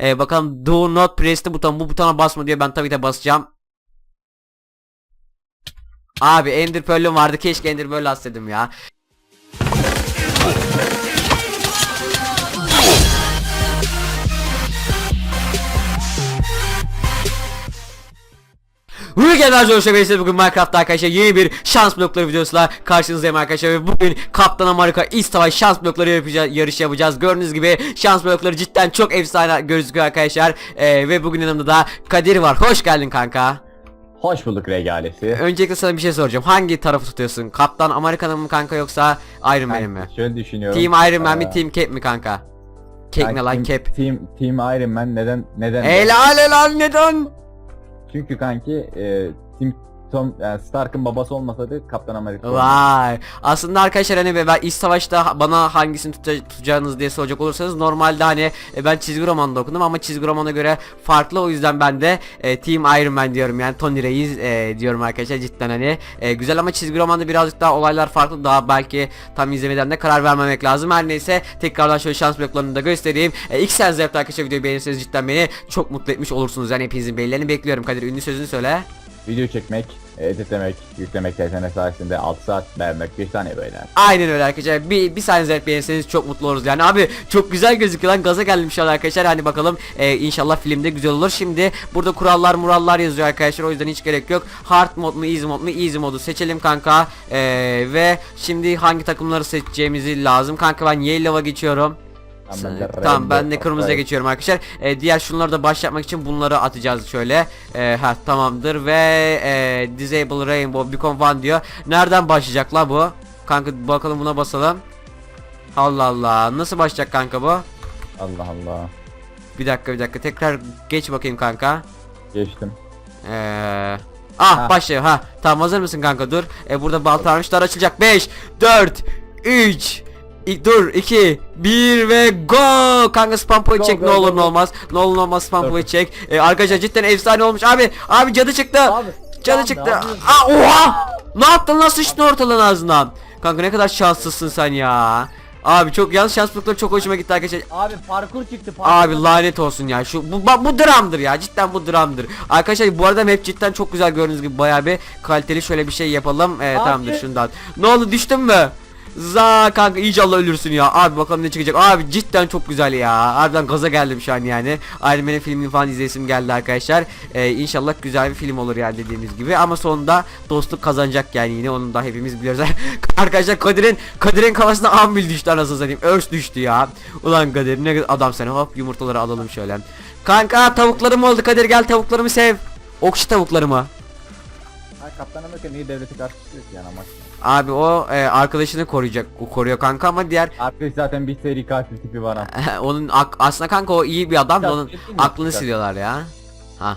Ee, bakalım do not press the buton. Bu butona basma diyor. Ben tabii de basacağım. Abi Ender Pearl'üm vardı. Keşke Ender Pearl atsaydım ya. Weekend Arkadaşlar bugün Minecraft'ta arkadaşlar yeni bir şans blokları videosuyla karşınızdayım arkadaşlar ve bugün Kaptan Amerika İz Savaş şans blokları yapacağız, yarış yapacağız. Gördüğünüz gibi şans blokları cidden çok efsane gözüküyor arkadaşlar. Ee, ve bugün yanımda da Kadir var. Hoş geldin kanka. Hoş bulduk regalesi. Öncelikle sana bir şey soracağım. Hangi tarafı tutuyorsun? Kaptan Amerika'nın mı kanka yoksa Iron Man'in mi? Şöyle düşünüyorum. Team Iron Man mi Ee, Team Cap mi kanka? Cap ne lan Cap? Team, Team Iron Man neden neden? Helal helal neden? Çünkü kanki e, Team Tom yani Stark'ın babası olmasaydı Kaptan Amerika. Vay. Aslında arkadaşlar hani ben iç savaşta bana hangisini tuta- tutacağınız diye soracak olursanız normalde hani e, ben çizgi romanda okudum ama çizgi romana göre farklı. O yüzden ben de e, Team Iron Man diyorum yani Tony Reis e, diyorum arkadaşlar cidden hani. E, güzel ama çizgi romanda birazcık daha olaylar farklı. Daha belki tam izlemeden de karar vermemek lazım. Her neyse tekrardan şöyle şans bloklarını da göstereyim. E, ilk sen zevkli arkadaşlar videoyu beğenirseniz cidden beni çok mutlu etmiş olursunuz. Yani hepinizin beğenilerini bekliyorum. Kadir ünlü sözünü söyle Video çekmek, editlemek, yüklemek TSN sayesinde 6 saat vermek bir tane böyle. Aynen öyle arkadaşlar. Bir, bir saniye zevk beğenirseniz çok mutlu oluruz. Yani abi çok güzel gözüküyor lan. Gaza geldim şu an arkadaşlar. Hani bakalım e, inşallah filmde güzel olur. Şimdi burada kurallar murallar yazıyor arkadaşlar. O yüzden hiç gerek yok. Hard mod mu easy mod mu? Easy modu seçelim kanka. E, ve şimdi hangi takımları seçeceğimizi lazım. Kanka ben yellow'a geçiyorum. Tamam, ben de Tamam ben de kırmızıya geçiyorum arkadaşlar. Ee, diğer şunları da başlatmak için bunları atacağız şöyle. Ee, ha tamamdır ve e, disable rainbow beacon one diyor. Nereden başlayacak la bu? Kanka bakalım buna basalım. Allah Allah. Nasıl başlayacak kanka bu? Allah Allah. Bir dakika bir dakika. Tekrar geç bakayım kanka. Geçtim. Ee, ah Ha. başlıyor ha. Tamam hazır mısın kanka dur. E, burada balta aramışlar açılacak. 5 4 3 Dur 2 1 ve go kanka spam point Go, çek go, ne olur go, ne olmaz ne olur ne olmaz spam point çek e, arkadaşlar cidden efsane olmuş abi abi cadı çıktı Abi, cadı çıktı. Aa, oha ne yaptın lan sıçtın ortalığın ağzından kanka ne kadar şanslısın sen ya abi çok yalnız şanslılıklar çok hoşuma gitti arkadaşlar Abi parkur çıktı parkur. Abi lanet olsun ya. Şu bu, bu dramdır ya. Cidden bu dramdır. Arkadaşlar bu arada hep cidden çok güzel gördüğünüz gibi bayağı bir kaliteli şöyle bir şey yapalım. Ee, Abi. tamamdır şundan. Ne oldu düştün mü? Za kanka iyice Allah ölürsün ya. Abi bakalım ne çıkacak. Abi cidden çok güzel ya. Harbiden gaza geldim şu an yani. Iron Man'in filmini falan izleyesim geldi arkadaşlar. Ee, inşallah güzel bir film olur yani dediğimiz gibi. Ama sonunda dostluk kazanacak yani yine onu da hepimiz biliyoruz. arkadaşlar Kadir'in Kadir'in kafasına ambil düştü anasını satayım. Örs düştü ya. Ulan Kadir ne adam sen. Hop yumurtaları alalım şöyle. Kanka tavuklarım oldu Kadir gel tavuklarımı sev. Okşu tavuklarımı. Ha, Kaptan Amerika niye devleti karşı çıkıyor ki yani amaç. Abi o e, arkadaşını koruyacak. O koruyor kanka ama diğer Artık zaten bir seri katil tipi var ha. onun ak- aslında kanka o iyi bir adam da onun aklını siliyorlar ya. Ha.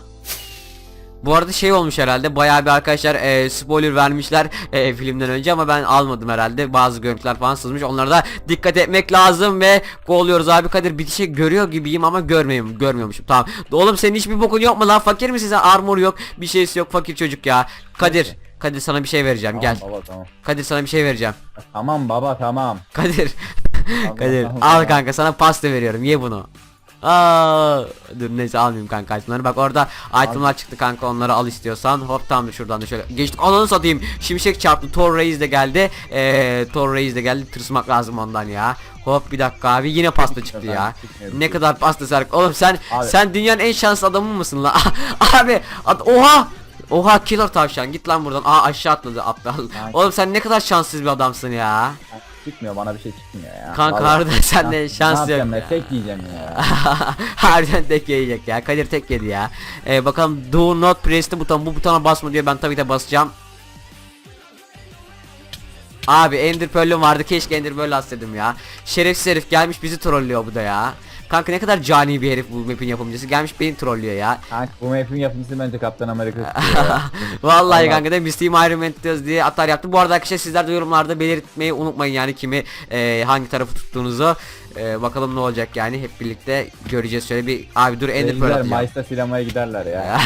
Bu arada şey olmuş herhalde bayağı bir arkadaşlar e, spoiler vermişler e, filmden önce ama ben almadım herhalde. Bazı görüntüler falan sızmış. Onlara da dikkat etmek lazım ve oluyoruz abi. Kadir bir şey görüyor gibiyim ama görmüyorum görmüyormuşum. Tamam. Oğlum senin hiçbir bokun yok mu lan? Fakir misin sen? Armor yok bir şeysi yok. Fakir çocuk ya. Kadir Kadir sana bir şey vereceğim gel. Tamam baba tamam. Kadir sana bir şey vereceğim. Tamam baba tamam. Kadir. Kadir Allah al Allah. kanka sana pasta veriyorum ye bunu. Aa, dur neyse almayayım kanka itemleri bak orada itemlar çıktı kanka onları al istiyorsan. Hop tamamdır şuradan da şöyle geçtik. Ananı satayım şimşek çarptı Thor Reis de geldi. Ee, Thor Reis de geldi tırsmak lazım ondan ya. Hop bir dakika abi yine pasta çıktı ya. ne kadar pasta sark oğlum sen Abi. sen dünyanın en şanslı adamı mısın lan abi ad- oha Oha killer tavşan git lan buradan. Aa aşağı atladı aptal. Oğlum sen ne kadar şanssız bir adamsın ya. Çıkmıyor bana bir şey çıkmıyor ya. Kanka Vallahi. harbiden sen de şans ne yok ya. tek yiyeceğim ya. Harbiden tek yiyecek ya. Kadir tek yedi ya. Ee, bakalım do not press the buton. Bu butona basma diyor. Ben tabii de basacağım. Abi Ender Pearl'üm vardı. Keşke Ender Pearl atsaydım ya. Şerefsiz herif gelmiş bizi trollüyor bu da ya. Kanka ne kadar cani bir herif bu map'in yapımcısı. Gelmiş beni trollüyor ya. Kanka bu map'in yapımcısı bence Kaptan Amerika. Vallahi Allah. kanka biz Team Iron Man diyoruz diye atar yaptı. Bu arada arkadaşlar sizler de yorumlarda belirtmeyi unutmayın yani kimi e, hangi tarafı tuttuğunuzu. E, bakalım ne olacak yani hep birlikte göreceğiz şöyle bir abi dur Ender Pearl Seyirciler atacağım. Mayıs'ta sinemaya giderler ya.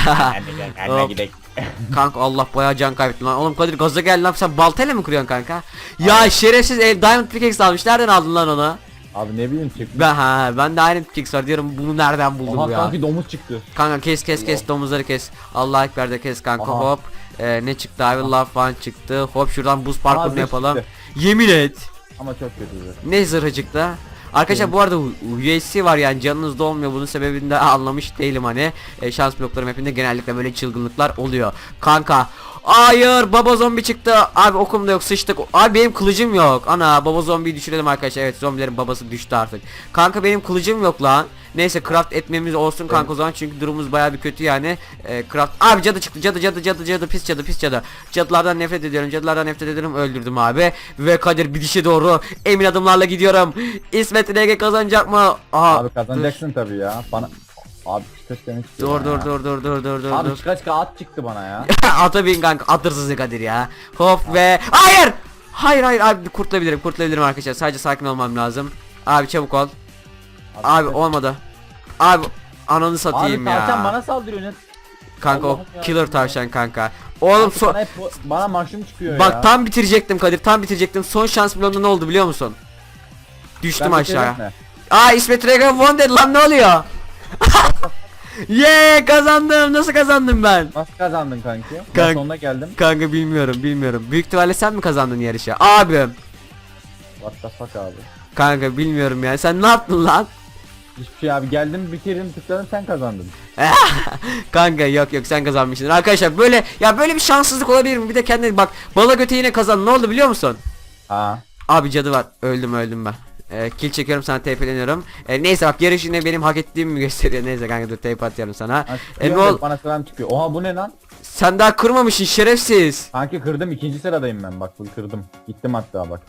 Hop. Kanka Allah bayağı can kaybettim lan. Oğlum Kadir gaza gel lan sen baltayla mı kuruyorsun kanka? Ya şerefsiz el Diamond Pickaxe almış. Nereden aldın lan onu? Abi ne bileyim çıktı. Ben ha ben de aynı Pix var diyorum bunu nereden buldum Aha ya. kanki domuz çıktı. Kanka kes kes kes domuzları kes. Allah ekber de kes kanka Aha. hop. Ee, ne çıktı abi love fan çıktı. Hop şuradan buz Aha, parkurunu zırh yapalım. çıktı. Yemin et. Ama çok kötüydü. Ne zırhı çıktı? Arkadaşlar bu arada USC var yani canınızda olmuyor. Bunun sebebini de anlamış değilim hani. E, şans blokları mapinde genellikle böyle çılgınlıklar oluyor. Kanka Hayır baba zombi çıktı. Abi okum da yok sıçtık. Abi benim kılıcım yok. Ana baba zombiyi düşürelim arkadaşlar. Evet zombilerin babası düştü artık. Kanka benim kılıcım yok lan. Neyse craft etmemiz olsun kanka o zaman. Çünkü durumumuz baya bir kötü yani. E, craft abi cadı çıktı cadı cadı cadı cadı. Pis cadı pis cadı. Cadılardan nefret ediyorum cadılardan nefret ediyorum. Öldürdüm abi. Ve Kadir bir dişe doğru emin adımlarla gidiyorum. İsmet Ege kazanacak mı? Aha, Abi kazanacaksın tabii ya. Bana Abi çıkış çıktı. Dur dur dur dur dur dur dur Abi dur. çıka at çıktı bana ya. Ata bin kanka atırsız Kadir ya. Hop ve hayır. Hayır hayır abi kurtulabilirim kurtulabilirim arkadaşlar. Sadece sakin olmam lazım. Abi çabuk ol. Abi olmadı. Abi ananı satayım Abi ya. tavşan bana saldırıyor kanka o Allah'ım ya. killer tavşan kanka. Oğlum Abi bana, bana mahşum çıkıyor bak ya. tam bitirecektim Kadir tam bitirecektim. Son şans bloğunda ne oldu biliyor musun? Düştüm Ben aşağıya. Aa İsmet Regan won dedi lan ne oluyor? Yeah kazandım nasıl kazandım ben? Nasıl kazandın kanki? Ben Kank- sonuna geldim. Kanka bilmiyorum bilmiyorum. Büyük ihtimalle sen mi kazandın yarışı? Abim. What the fuck abi. Kanka bilmiyorum ya. Sen ne yaptın lan? Hiçbir şey abi geldim bitirdim tıkladım sen kazandın. Kanka yok yok sen kazanmışsın. Arkadaşlar böyle ya böyle bir şanssızlık olabilir mi? Bir de kendine bak bala göte yine kazandın. Ne oldu biliyor musun? Ha. Abi cadı var. Öldüm öldüm ben. Ee, kill çekiyorum sana tepeleniyorum. Ee, neyse bak yarış yine benim hak ettiğimi mi gösteriyor. Neyse kanka dur tape atıyorum sana. Ha, E, ne çıkıyor ol- da bana sıram çıkıyor. Oha bu ne lan? Sen daha kırmamışsın şerefsiz. Kanki kırdım ikinci sıradayım ben bak bu kırdım. Gittim hatta bak.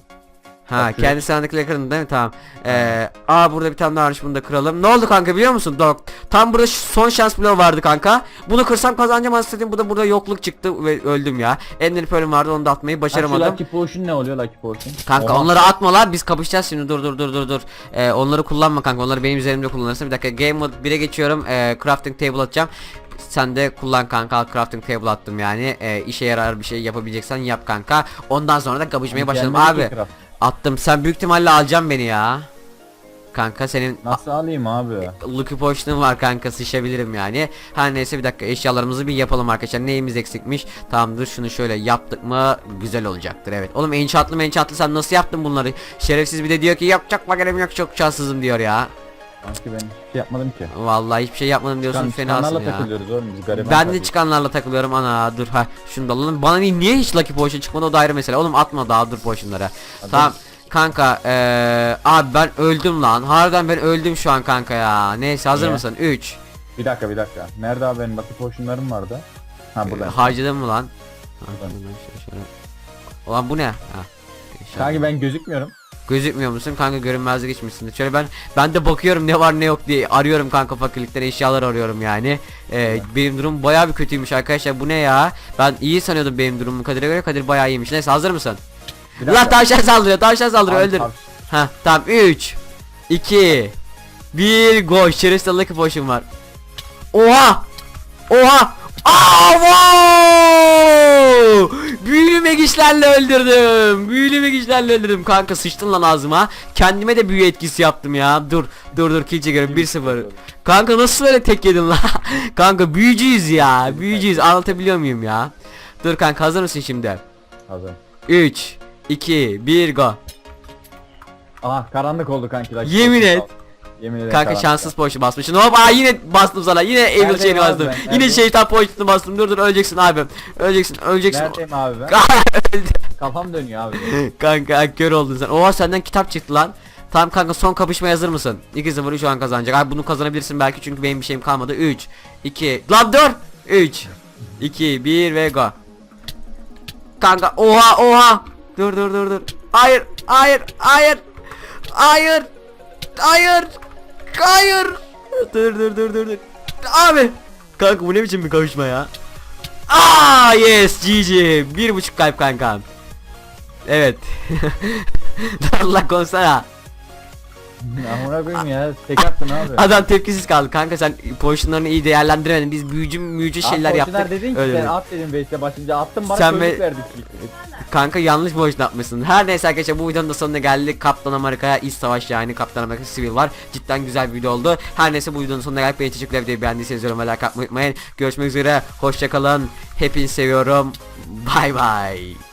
Ha Bak, kendi sandıkla kırdın değil mi? Tamam. Ee, aa burada bir tane daha varmış bunu da kıralım. Ne oldu kanka biliyor musun? Dok. Tam burada son şans bloğu vardı kanka. Bunu kırsam kazanacağım aslında Bu da burada yokluk çıktı ve öldüm ya. Ender Pearl'üm vardı onu da atmayı başaramadım. Lucky Potion ne oluyor Lucky Potion? Kanka Oha. onları atma lan biz kapışacağız şimdi dur dur dur dur dur. Ee, onları kullanma kanka onları benim üzerimde kullanırsın. Bir dakika game mode 1'e geçiyorum. Ee, crafting table atacağım. Sen de kullan kanka crafting table attım yani. Ee, işe yarar bir şey yapabileceksen yap kanka. Ondan sonra da kapışmaya başlayalım abi. Attım. Sen büyük ihtimalle alacaksın beni ya. Kanka senin Nasıl alayım abi? Lucky Potion'un var kanka sıçabilirim yani. Her neyse bir dakika eşyalarımızı bir yapalım arkadaşlar. Neyimiz eksikmiş? Tamamdır şunu şöyle yaptık mı güzel olacaktır evet. Oğlum enchantlı enchantlı sen nasıl yaptın bunları? Şerefsiz bir de diyor ki yapacak makinem yok çok şanssızım diyor ya. Kanki ben hiçbir şey yapmadım ki. Vallahi hiçbir şey yapmadım diyorsun Kan, fenasın ya. takılıyoruz oğlum biz gariban Ben de takılıyoruz. çıkanlarla takılıyorum ana dur ha şunu da alalım. Bana niye, niye hiç Lucky Potion çıkmadı o da ayrı mesele. Oğlum atma daha dur potionlara. Tamam. Kanka eee abi ben öldüm lan. Harbiden ben öldüm şu an kanka ya. Neyse hazır Niye? mısın? 3 Bir dakika bir dakika. Nerede abi benim Lucky Potion'larım vardı? Ha burada. Harcadın mı lan? Ha, Buradan. şöyle, şöyle, şöyle. Ulan bu ne? Ha. Kanki ben gözükmüyorum. Gözükmüyor musun? Kanka görünmezlik geçmişsin. Şöyle ben ben de bakıyorum ne var ne yok diye arıyorum kanka fakirlikten eşyalar arıyorum yani. Ee, benim durum bayağı bir kötüymüş arkadaşlar. Bu ne ya? Ben iyi sanıyordum benim durumumu Kadir'e göre. Kadir bayağı iyiymiş. Neyse hazır mısın? Bir Lan dakika. tavşan saldırıyor. Tavşan saldırıyor. Abi, Öldür. Ha tamam 3 2 1 Go şerefsiz Lucky Potion var. Oha! Oha! Aa, wow! Büyülü megişlerle öldürdüm. Büyülü megişlerle öldürdüm. Kanka sıçtın lan ağzıma. Kendime de büyü etkisi yaptım ya. Dur. Dur dur kill çekiyorum 1-0. Kanka nasıl öyle tek yedin lan? kanka büyücüyüz ya. Büyücüyüz. Anlatabiliyor muyum ya? Dur kanka hazır mısın şimdi? Hazır. 3 2 1 go. Aha karanlık oldu kanki. Lucky Yemin et. Yemin ederim Kanka şanssız poşu basmışsın. Hop aa yine bastım sana. Yine evil abi bastım. ben? Yine şeytan poşetini bastım. Dur dur öleceksin abi. Öleceksin. Öleceksin. Neredeyim abi ben? Kafam dönüyor abi. kanka kör oldun sen. Oha senden kitap çıktı lan. Tamam kanka son kapışmaya hazır mısın? 2-0 şu an kazanacak. Abi bunu kazanabilirsin belki çünkü benim bir şeyim kalmadı. 3 2 Lan dur. 3 2 1 ve go. Kanka oha oha. Dur dur dur dur. Hayır hayır hayır. Hayır. Hayır. Hayır. Dur dur dur dur dur. Abi. Kanka bu ne biçim bir kavuşma ya? Aa yes GG. Bir buçuk kalp kankam. Evet. Allah konsana. Amına koyayım ya. Tek attın abi. Adam tepkisiz kaldı. Kanka sen potionlarını iyi değerlendiremedin. Biz büyücü müyücü şeyler yaptık. Dedin ki Öyle sen dedim. at dedim Beyse başınca attın bana Sen sen be- verdik. Kanka yanlış boşuna atmışsın. Her neyse arkadaşlar bu videonun da sonuna geldik. Kaptan Amerika'ya iç savaş yani Kaptan Amerika Civil var. Cidden güzel bir video oldu. Her neyse bu videonun sonuna geldik. Beni teşekkürler videoyu beğendiyseniz yorum ve like atmayı unutmayın. Görüşmek üzere. Hoşçakalın. Hepinizi seviyorum. Bay bay.